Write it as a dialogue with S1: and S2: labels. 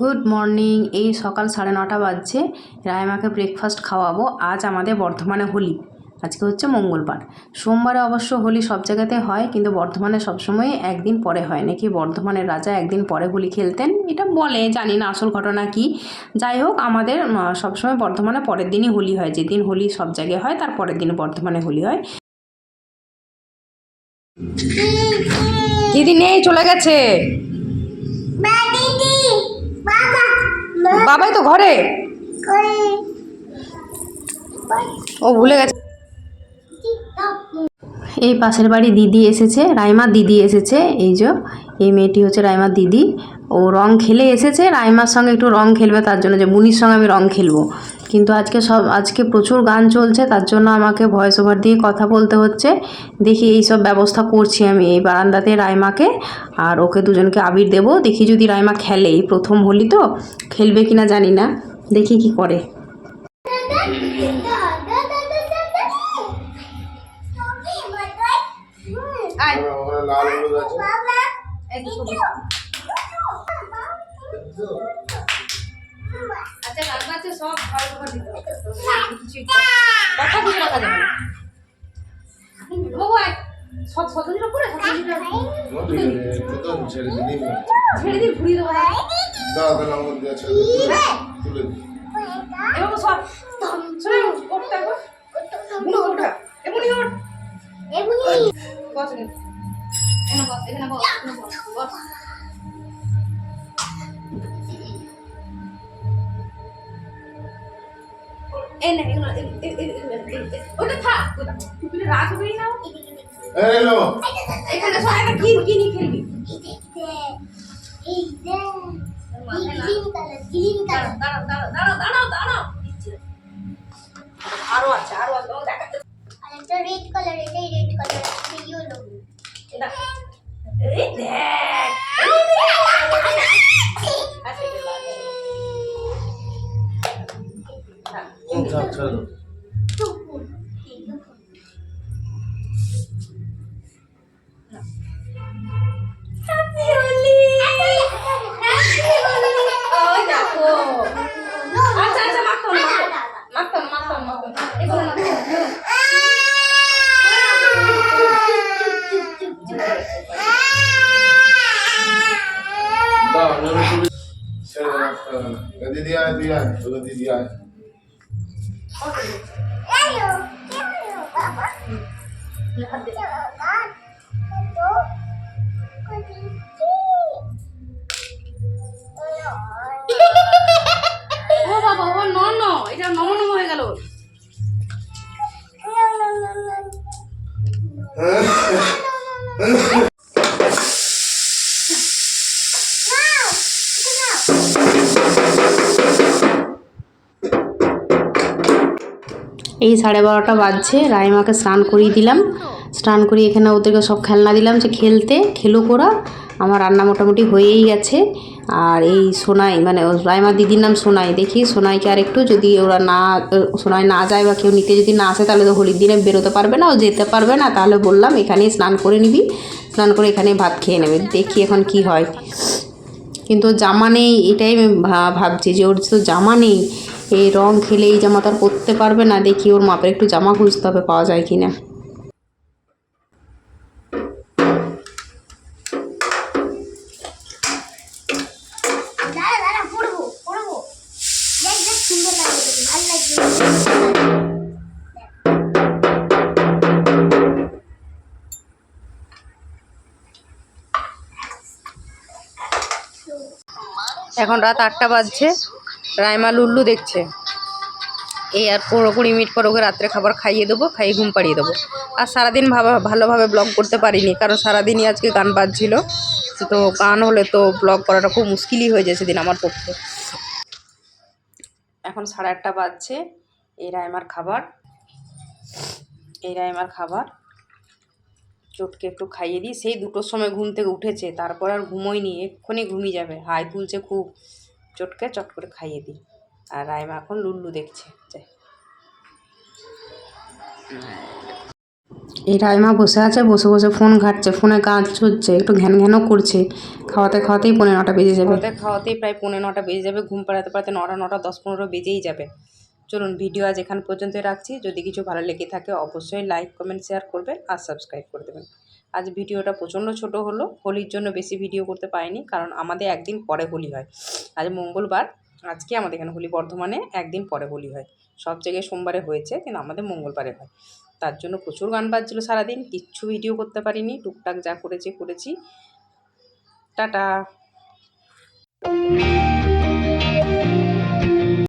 S1: Good morning, এই সকাল সাড়ে নটা বাজছে। রায়মাকে ব্রেকফাস্ট খাওয়াবো। আজ আমাদের বর্ধমানে হোলি। আজকে হচ্ছে মঙ্গলবার। সোমবারে অবশ্য হোলি সব জায়গাতে হয়, কিন্তু বর্ধমানে সবসময় একদিন পরে হয়। নাকি বর্ধমানের রাজা একদিন পরে হোলি খেলতেন? এটা বলে, জানি না আসল ঘটনা কি। যাই হোক, আমাদের সবসময় বর্ধমানে পরের দিনই হোলি হয়। যেদিন হোলি সব জায়গায় হয়, তার পরের দিন বর্ধমানে হোলি হয়। দিদি নেই, চলে গেছে। বাবাই তো ঘরে। ও ভুলে গেছে। এই পাশের বাড়ি দিদি এসেছে, রাইমার দিদি এসেছে, এই যে, এই মেয়েটি হচ্ছে রাইমার দিদি। ও রং খেলে এসেছে, রাইমার সঙ্গে একটু রং খেলবে, তার জন্য যে মুনির সঙ্গে আমি রং খেলব। কিন্তু আজকে সব আজকে প্রচুর গান চলছে তার জন্য আমাকে ভয়েস ওভার দিয়ে কথা বলতে হচ্ছে। দেখি এই সব ব্যবস্থা করছি আমি এই বারান্দাতে রাইমাকে আর ওকে দুজনকে আবির দেবো। দেখি যদি রাইমা খেলে এই প্রথম হোলি তো খেলবে কিনা জানি না। দেখি কি করে। আয়।
S2: আছে
S1: সব ঘর ঘর দিতে হবে। কথা বুঝে রাখা যাবে না বাবু আয় সব স্বতন্ত্র করে
S2: ছেড়ে
S1: দিয়ে ঘুরিয়ে দেবো
S2: দাও দাও আমার দিয়ে ছেড়ে তুলে দিই
S1: এবার সব শোনো ওঠটা ওঠা এমনি ওঠ বস এখানে। বস এখানে বস বস। না এ- ওটা থাক। রাখবেই না? এখানে সব একটা কি খেলবি। আরও আছে আরও আছে। দেখাতে
S3: রেড কালার এটাই রেড কালার ইয়েলো
S1: এটা এই দেখ আচ্ছা এটা লাগে। থাক।
S2: ছাড় ছাড়
S3: হ্যাপি হোলি হ্যাপি হোলি
S1: ও বাবা ও ন ন এটা নম নম হয়ে গেল। এই সাড়ে বারোটা বাজছে। রাইমাকে স্নান করিয়ে দিলাম। স্নান করিয়ে এখানে ওদেরকে সব খেলনা দিলাম যে খেলতে খেলুক ওরা। আমার রান্না মোটামুটি হয়েই গেছে। আর এই সোনাই মানে রাইমার দিদির নাম সোনাই। দেখি সোনাইকে আর একটু যদি ওরা না, সোনাই না যায় বা কেউ নিতে যদি না আসে, তাহলে তো হোলির দিনে বেরোতে পারবে না, ও যেতে পারবে না। তাহলে বললাম, এখানেই স্নান করে নিবি। স্নান করে এখানে ভাত খেয়ে নেবে। দেখি এখন কি হয়। কিন্তু জামা নেই, এটাই আমি ভাবছি যে ওর তো জামা নেই। এই রং খেলে এই জামা তো আর পরতে পারবে না দেখি ওর মাপের একটু জামা খুঁজতে হবে পাওয়া যায় কি না
S3: দাঁড়া দাঁড়া পড়ব পড়ব দেখ দেখ সুন্দর লাগবে ভালো লাগবে
S1: এখন রাত আটটা বাজছে। রাইমা লুল্লু দেখছে। এই আর পনেরো কুড়ি মিনিট পর ওকে রাত্রে খাবার খাইয়ে দেবো, খাইয়ে ঘুম পাড়িয়ে দেবো। আর সারাদিন ভাবা, ভালোভাবে ব্লগ করতে পারিনি, কারণ সারাদিনই আজকে গান বাজছিল। তো গান হলে তো ব্লগ করাটা খুব মুশকিলই হয়ে যায় সেদিন আমার পক্ষে। এখন সাড়ে আটটা বাজছে, এই রায়মার খাবার। এই রাইমার খাবার। চটকে একটু খাইয়ে দিই। সেই দুটোর সময় ঘুম থেকে উঠেছে, তারপর আর ঘুমোয়নি, এক্ষুনি ঘুমিয়ে যাবে। হাই তুলছে খুব। চটকে চট করে খাইয়ে দিই। আর রাইমা এখন লুল্লু দেখছে যাই। এই রাইমা বসে আছে বসে বসে ফোন ঘাটছে ফোনে কাজ হচ্ছে একটু ঘ্যান ঘ্যানও করছে। খাওয়াতে খাওয়াতেই পনেরো নটা বেজে যাবে। খাওয়াতে খাওয়াতেই প্রায় পনেরো নটা বেজে যাবে ঘুম পাড়াতে পাড়াতে নটা নটা দশ পনেরো বেজেই যাবে। চলুন ভিডিও আজ এখান পর্যন্তই রাখছি। যদি কিছু ভালো লেগে থাকে অবশ্যই লাইক কমেন্ট শেয়ার করবেন আর সাবস্ক্রাইব করে দেবেন। আজ ভিডিওটা প্রচণ্ড ছোট হলো, হোলির জন্য বেশি ভিডিও করতে পারিনি, কারণ আমাদের একদিন পরে হোলি হয়। আজ মঙ্গলবার, আজকে আমাদের এখানে হোলি বর্ধমানে একদিন পরে হোলি হয়। সব জায়গায় সোমবারে হয়েছে, কিন্তু আমাদের মঙ্গলবারে হয়। তার জন্য প্রচুর গান বাজছিল সারাদিন, কিচ্ছু ভিডিও করতে পারিনি, টুকটাক যা করেছি করেছি। টাটা।